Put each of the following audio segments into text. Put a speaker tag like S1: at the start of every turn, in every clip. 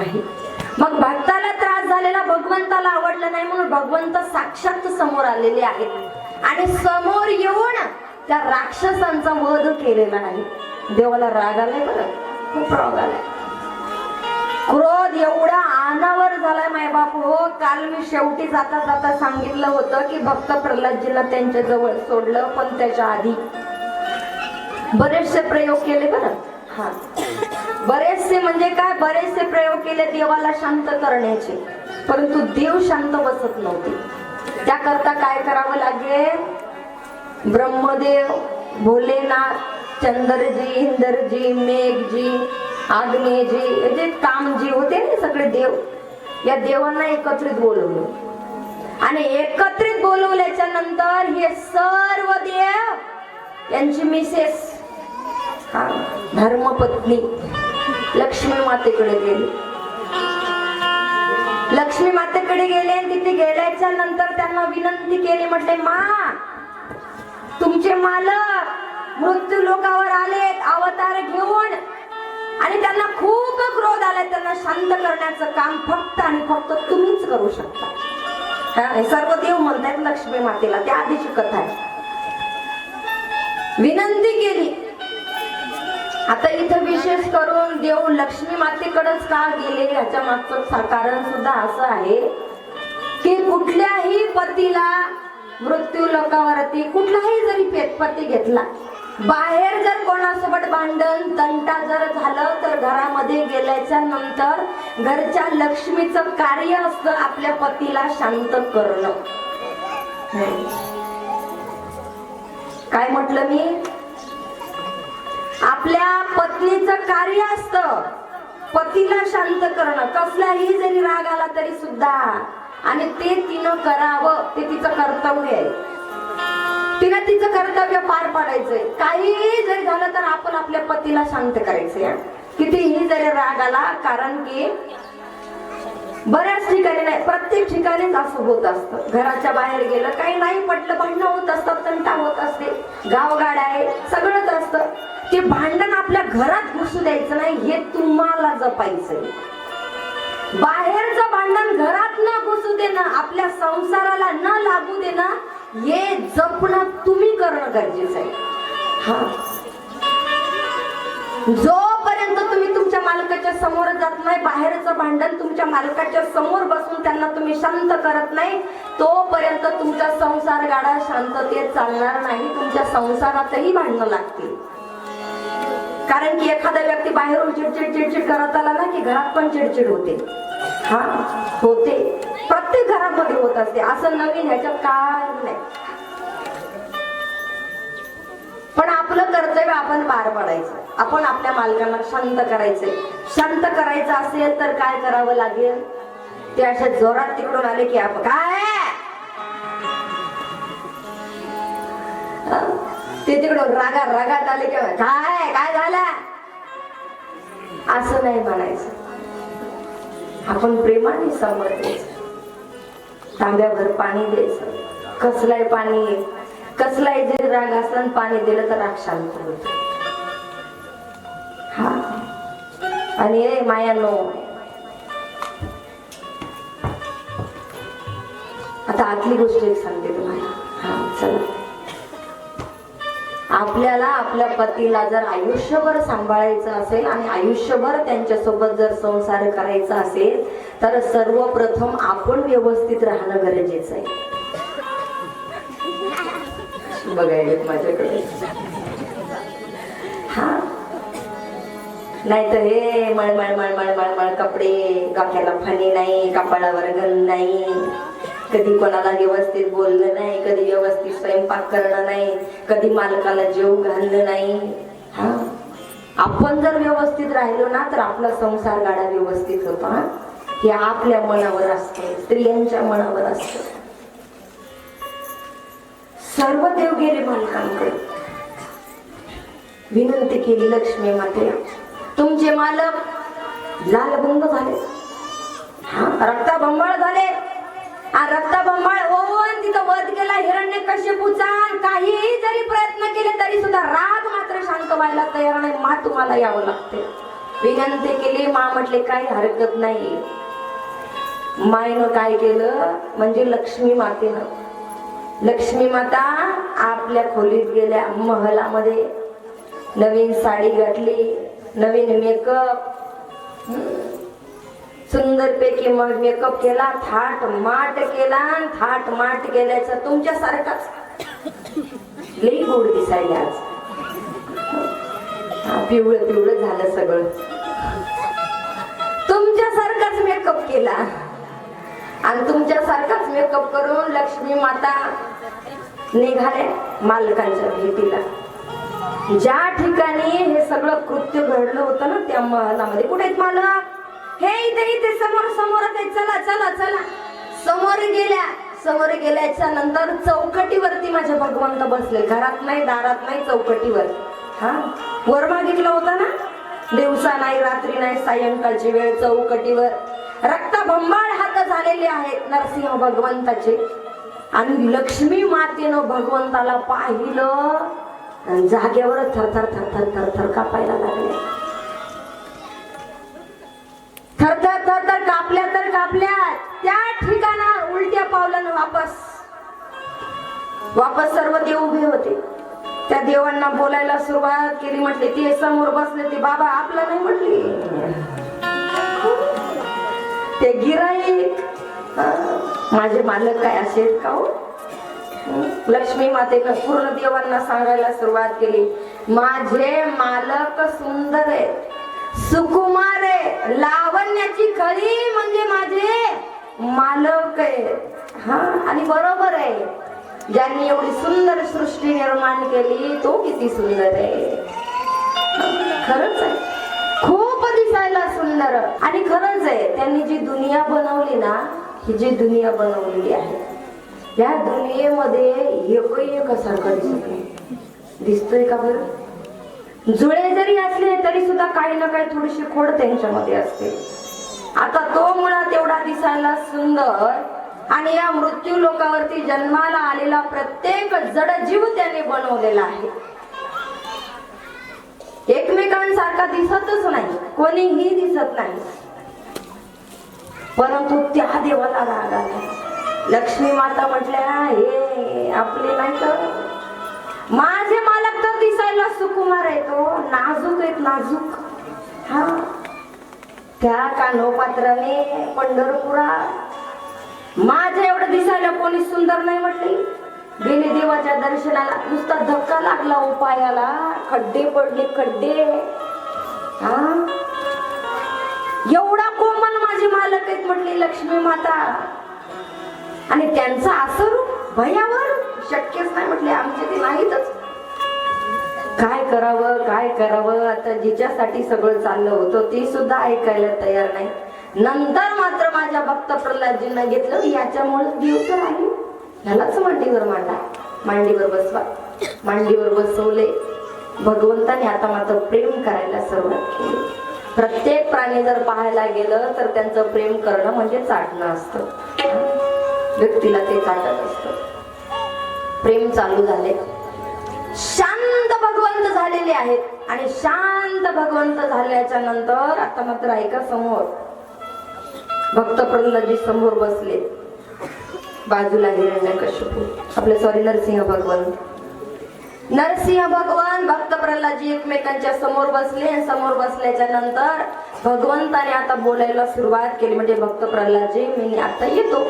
S1: नाही. मग भक्ताला त्रास झालेला भगवंताला आवडलं नाही म्हणून भगवंत साक्षात समोर आलेले आहेत. आणि समोर येऊन त्या राक्षसांचा वध केलेला आहे देवाला राग आलाय बरं. खूप राग आलाय. क्रोध एवढा आनावर झालाय माय बाप. हो काल मी शेवटी जाता जाता सांगितलं होतं की भक्त प्रल्हादजीला त्यांच्या जवळ सोडलं पण त्याच्या आधी बरेचसे प्रयोग केले बरं. हा. बरेचसे म्हणजे काय? बरेचसे प्रयोग केले देवाला शांत करण्याचे. परंतु देव शांत बसत नव्हते. त्याकरता काय करावं लागेल? ब्रह्मदेव भोलेनाथ चंद्रजी इंद्रजी मेघजी आग्नेयजी जे कामजी होते ना सगळे देव या देवांना एकत्रित बोलवलं. आणि एकत्रित बोलवल्याच्या नंतर हे सर्व देव यांची मिसेस हा धर्मपत्नी लक्ष्मी मातेकडे गेले. लक्ष्मी मातेकडे गेले आणि तिथे गेल्याच्यानंतर त्यांना विनंती केली म्हटले मा तुमचे मालक मृत्यू लोकावर आलेत अवतार घेऊन. आणि त्यांना खूप क्रोध आलाय त्यांना शांत करण्याचं काम फक्त आणि फक्त तुम्हीच करू शकता. हा, हे सर्व देव म्हणतायत लक्ष्मी मातेला त्या आधीची कथा आहे. विनंती केली. आता इथं विशेष करून देव लक्ष्मी मातेकडेच का गेले याच्या मागचं कारण सुद्धा असं आहे की कुठल्याही पतीला मृत्यू लोकावरती कुठलाही जरी पती घेतला बाहेर जर कोणासोबत भांडण तंटा जर झालं तर घरामध्ये गेल्याच्यानंतर घरच्या लक्ष्मीचं कार्य असतं आपल्या पतीला शांत करणं. काय म्हटलं मी? आपल्या पत्नीचं कार्य असत. पतीला शांत करणं. कसलाही जरी राग आला तरी सुद्धा. आणि ते तिनं करावं ते तिचं कर्तव्य आहे. तिनं तिचं कर्तव्य पार पाडायचंय. काहीही जरी झालं तर आपण आपल्या पतीला शांत करायचंय. कितीही जरी राग आला कारण की बऱ्याच ठिकाणी नाही प्रत्येक ठिकाणीच असं होत असतं. घराच्या बाहेर गेलं काही नाही पटलं भांडणं होत असतात तंटा होत असते. गावगाड्या आहे सगळंच असतं. ते भांडण आपल्या घरात घुसू द्यायचं नाही हे तुम्हाला जपायचंय. बाहेरचं भांडण घरात न घुसू देणं आपल्या संसाराला न लागू देणं हे जपणं तुम्ही करणं गरजेचं आहे. हा. जोपर्यंत तुम्ही तुमच्या मालकाच्या समोर जात नाही बाहेरचं भांडण तुमच्या मालकाच्या समोर बसून त्यांना तुम्ही शांत करत नाही तोपर्यंत तुमचा संसार गाडा शांततेत चालणार नाही तुमच्या संसारातही भांडणं लागतील. कारण की एखादा व्यक्ती बाहेरून चिडचिड चिडचिड करत आला ना की घरात पण चिडचिड होते. हा? होते. प्रत्येक घरामध्ये होत असते. असं नवीन ह्याच्यात काय नाही. पण आपलं कर्तव्य आपण पार पाडायचं. आपण आपल्या मालकांना शांत करायचंय. शांत करायचं असेल तर काय करावं लागेल? ते अशा जोरात तिकडून आले की आपण काय? ते तिकडं रागा रागात आले किंवा काय काय झालं? असं नाही म्हणायचं. आपण प्रेमाने समोर द्यायचं तांब्याभर पाणी द्यायचं. कसलाय पाणी? कसलाय जे राग असला आणि पाणी दिलं तर राग शांत होत. हा. आणि ए मायानो. आता आतली गोष्ट एक सांगते तुम्हाला. हा चला. आपल्याला आपल्या पतीला जर आयुष्यभर सांभाळायचं असेल आणि आयुष्यभर त्यांच्यासोबत जर संसार करायचा असेल तर सर्वप्रथम आपण व्यवस्थित राहणं गरजेचं आहे. बघायला माझ्याकडे. हा? नाही तर हे मळमळ मळमळ मळमळ कपडे डोक्याला फणी नाही कपाळावर गंध नाही. कधी कोणाला व्यवस्थित बोललं नाही कधी व्यवस्थित स्वयंपाक करणं नाही कधी मालकाला जेव घालणं नाही. हा? आपण जर व्यवस्थित राहिलो ना तर आपला संसार गाडा व्यवस्थित होतो हा? हे आपल्या मनावर असतं स्त्रियांच्या मनावर असतं. सर्व देव गेले मालकांकडे विनंती केली लक्ष्मी मातेला तुमचे मालक लालभंग झाले. हा? रक्ताबंबाळ झाले. हा रक्ताबंबाळ होऊन तिथं वध केला हिरण्य कश्यपूचा काहीही जरी प्रयत्न केले तरी सुद्धा राग मात्र शांत व्हायला तयार नाही मा तुम्हाला यावं लागते विनंती केली मा म्हटले काही हरकत नाही. मायनं काय केलं? म्हणजे लक्ष्मी मातेनं. लक्ष्मी माता आपल्या खोलीत गेल्या महलामध्ये. नवीन साडी घातली नवीन मेकअप सुंदरपैकी मग मेकअप केला थाट माट केला आणि थाट माट केल्याचा तुमच्यासारखाच. लई गोड दिसायला आज. पिवळ पिवळं पिवळं झालं सगळं. तुमच्यासारखाच मेकअप केला. आणि तुमच्यासारखाच मेकअप करून लक्ष्मी माता निघाले मालकांच्या भेटीला. ज्या ठिकाणी हे सगळं कृत्य घडलं होतं ना त्या महलामध्ये. कुठे आहेत मालक? हे इथे इथे समोर समोर आहे चला चला चला. समोर गेल्या समोर गेल्याच्यानंतर चौकटीवरती माझे भगवंत बसले. घरात नाही दारात नाही चौकटीवर. हा? वर मागितला होतं ना? दिवसा नाही रात्री नाही सायंकाळची वेळ चौकटीवर. रक्तभंबाळ हात झालेले आहेत नरसिंह भगवंताचे. आणि लक्ष्मी मातेनं भगवंताला पाहिलं जागेवर थरथर थरथर थरथर कापायला लागले. वापस सर्व देव उभे होते. त्या देवांना बोलायला सुरुवात केली म्हटली ते समोर बसले ते बाबा आपला नाही म्हटली. ते गिराईक माझे मालक काय असे का हो? लक्ष्मी मातेनं पूर्ण देवांना सांगायला सुरुवात केली माझे मालक सुंदर आहेत. सुकुमार आहे. लावण्याची खरी म्हणजे माझे मालक आहे हा आणि बरोबर आहे. ज्यांनी एवढी सुंदर सृष्टी निर्माण केली तो किती सुंदर आहे. खरंच आहे. खूप दिसायला सुंदर. आणि खरंच आहे त्यांनी जी दुनिया बनवली ना ही जी दुनिया बनवलेली आहे या दुनियेमध्ये एकही एकसारखं दिसत नाही. दिसतोय का बरं? जुळे जरी असले तरी सुद्धा काही ना काही थोडीशी खोड त्यांच्यामध्ये असते. आता तो मुळात एवढा दिसायला सुंदर आणि या मृत्यू लोकावरती जन्माला आलेला प्रत्येक जड जीव त्याने बनवलेला आहे. एकमेकांसारखा दिसतच नाही कोणीही दिसत नाही. परंतु त्या देवाला राग आला. लक्ष्मी माता म्हटल्या हे आपले नाही तर माझे मालक तर दिसायला सुकुमार आहे तो नाजूक आहेत नाजूक. हा. त्या कानोपात्राने पंढरपुरा माझ्या एवढं दिसायला कोणी सुंदर नाही म्हटले. गेले देवाच्या दर्शनाला नुसता धक्का लागला हो उपायाला खड्डे पडले खड्डे. हा? एवढा कोमल माझे मालक आहेत म्हटली लक्ष्मी माता. आणि त्यांचा असर भयावर शक्यच नाही म्हटले आमचे ते नाहीतच. काय करावं काय करावं? आता जिच्यासाठी सगळं चाललं होतं ती सुद्धा ऐकायला तयार नाही. नंतर मात्र माझ्या भक्त प्रल्हादजींना घेतलं. याच्यामुळे देव तर आहे. ह्यालाच मांडीवर मांडा. मांडीवर बसवा. मांडीवर बसवले. भगवंताने आता मात्र प्रेम करायला सुरुवात केली. प्रत्येक प्राणी जर पाहायला गेलं तर त्यांचं प्रेम करणं म्हणजे चाटणं असतं. व्यक्तीला ते चाटत असतं. प्रेम चालू झाले. शांत भगवंत झालेले आहेत. आणि शांत भगवंत झाल्याच्यानंतर आता मात्र ऐका समोर भक्त प्रल्हादजी समोर बसले. बाजूला हिरण्य कश्यपू. आपले सॉरी नरसिंह भगवंत नरसिंह भगवान भक्त प्रल्हादजी एकमेकांच्या समोर बसले. आणि समोर बसल्याच्या नंतर भगवंताने आता बोलायला सुरुवात केली. म्हणजे भक्त प्रल्हादजी मी आता येतो.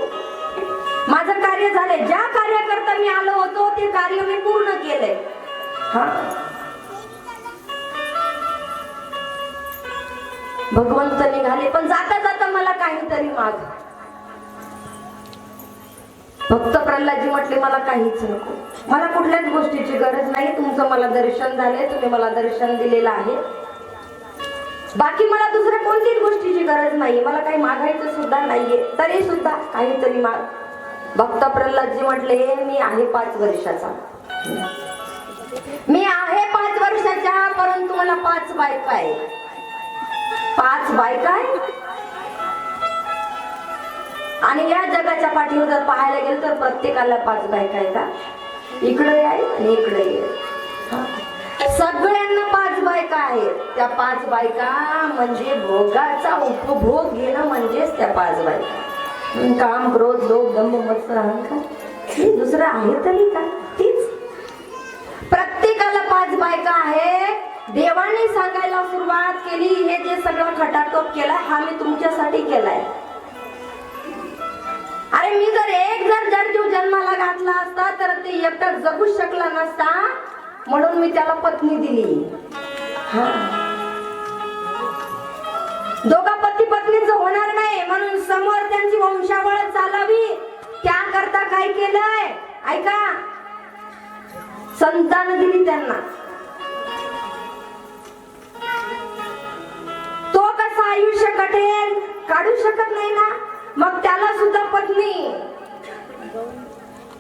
S1: माझं कार्य झालंय. ज्या कार्याकरता मी आलो होतो ते कार्य मी पूर्ण केलंय. हा? भगवंत निघाले पण जाता जाता मला काहीतरी माग. भक्त प्रल्हादजी म्हटले मला काहीच नको. मला कुठल्याच गोष्टीची गरज नाही. तुमचं मला दर्शन झालंय. तुम्ही मला दर्शन दिलेलं आहे. बाकी मला दुसऱ्या कोणतीच गोष्टीची गरज नाही. मला काही मागायचं सुद्धा नाहीये. तरी सुद्धा काहीतरी माग. भक्त प्रल्हादजी म्हटले मी आहे पाच वर्षाचा. मी आहे पाच वर्षाच्या परंतु मला पाच बायका आहे पाच बायका आहे आणि या जगाच्या पाठीवर जर पाहायला गेलं तर प्रत्येकाला पाच बायका आहेत हा. इकडे आहे आणि इकडे आहे सगळ्यांना पाच बायका आहेत. त्या पाच बायका म्हणजे भोगाचा उपभोग घेणं म्हणजेच त्या पाच बायका. काम क्रोध लोक दंभ मत्सर अहंकार. दुसरं आहे तरी का? तीच. प्रत्येकाला पाच बायका आहेत. देवाने सांगायला सुरुवात केली हे जे सगळं खटाटोप केलाय हा मी तुमच्यासाठी केलाय. अरे मी जर एक जर जर जीव जन्माला घातला असता तर ते एकटा जगूच शकला नसता म्हणून मी त्याला पत्नी दिली. हा. दोघा पती पत्नीच होणार नाही म्हणून समोर त्यांची वंशावळ चालावी. त्याकरता काय केलंय? ऐका. संतान दिली त्यांना. कटेल काढू शकत नाही ना? मग त्याला सुद्धा पत्नी.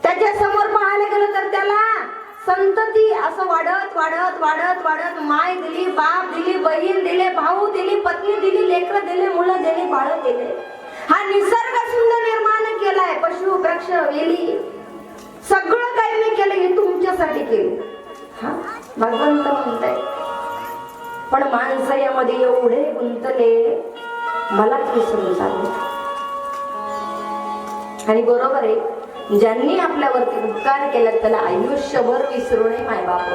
S1: त्याच्यासमोर पाहायला गेलं तर त्याला संतती असं वाढत वाढत वाढत वाढत माय दिली बाप दिली बहीण दिले भाऊ दिली पत्नी दिली लेकर दिले मुलं दिली बाळ दिले. हा निसर्ग सुंदर निर्माण केलाय पशु वृक्ष वेली. सगळं काही मी केलं हे तुमच्यासाठी केलं. हा? भगवंत म्हणताय. पण माणसं यामध्ये एवढे गुंतले मलाच विसरून चालले आणि बरोबर आहे ज्यांनी आपल्यावरती उपकार केला त्याला आयुष्यभर विसरू नये मायबाप